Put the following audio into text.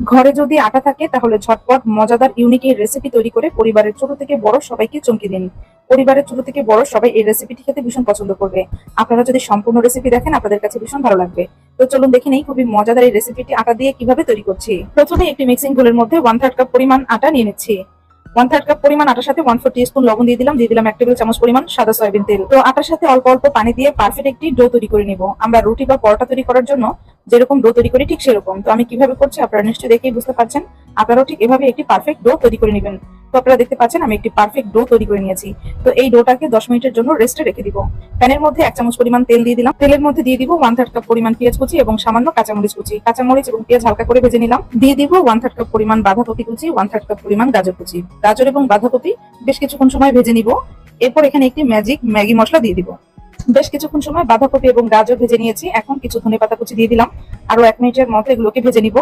ঘরে যদি আটা থাকে, তাহলে ঝটপট মজাদার ইউনিক এই রেসিপি তৈরি করে পরিবারের ছোট থেকে বড় সবাইকে চমকে দিন। পরিবারের ছোট থেকে বড় সবাই এই রেসিপিটি খেতে ভীষণ পছন্দ করবে। আপনারা যদি সম্পূর্ণ রেসিপি দেখেন, আপনাদের কাছে ভীষণ ভালো লাগবে। তো চলুন দেখে নেই খুবই মজাদার এই রেসিপিটি আটা দিয়ে কীভাবে তৈরি করছি। প্রথমে একটি মিক্সিং বোলের মধ্যে ওয়ান থার্ড কাপ পরিমাণ আটা নিয়ে নিচ্ছি। ওয়ান থার্ড কাপ পরিমাণ আটার সাথে ওয়ান ফোর স্পুন লবণ দিয়ে দিলাম দিয়ে দিলাম এক টেবিল চামচ পরিমাণ সাদা সয়াবিন তেল। তো আটার সাথে অল্প অল্প পানি দিয়ে পারফেক্ট একটি ডো তৈরি করে নিব। আমরা রুটি বা পরোটা তৈরি করার জন্য যেরকম ডো তৈরি করি ঠিক সেরকম। তো আমি কীভাবে করছি আপনারা নিশ্চয়ই দেখেই বুঝতে পারছেন। আপনারাও ঠিক এভাবে একটি পারফেক্ট ডো তৈরি করে নেবেন। তো আপনারা দেখতে পাচ্ছেন, আমি একটি পারফেক্ট ডো তৈরি করে নিয়েছি। তো এই ডোটাকে দশ মিনিটের জন্য রেস্টে রেখে দিব। প্যানের মধ্যে এক চামচ পরিমাণ তেল দিয়ে দিলাম। তেলের মধ্যে দিয়ে দিব ওয়ান থার্ড কাপ পরিমাণ পেঁয়াজ কুচি এবং সামান্য কাঁচামরিচ কুচি। কাঁচামরিচ এবং পেঁয়াজ হালকা করে ভেজে নিলাম। দিয়ে দিব ওয়ান থার্ড কাপ পরিমাণ বাঁধাকপি কুচি ওয়ান থার্ড কাপ পরিমাণ গাজর কুচি। গাজর এবং বাঁধাকপি বেশ কিছুক্ষণ সময় ভেজে নিব। এরপর এখানে একটি ম্যাজিক ম্যাগি মশলা দিয়ে দিব। বেশ কিছুক্ষণ সময় বাঁধাকপি এবং গাজর ভেজে নিয়েছি। এখন কিছু ধনে পাতা কুচি দিয়ে দিলাম। আরও এক মিনিটের মতো এগুলোকে ভেজে নিব।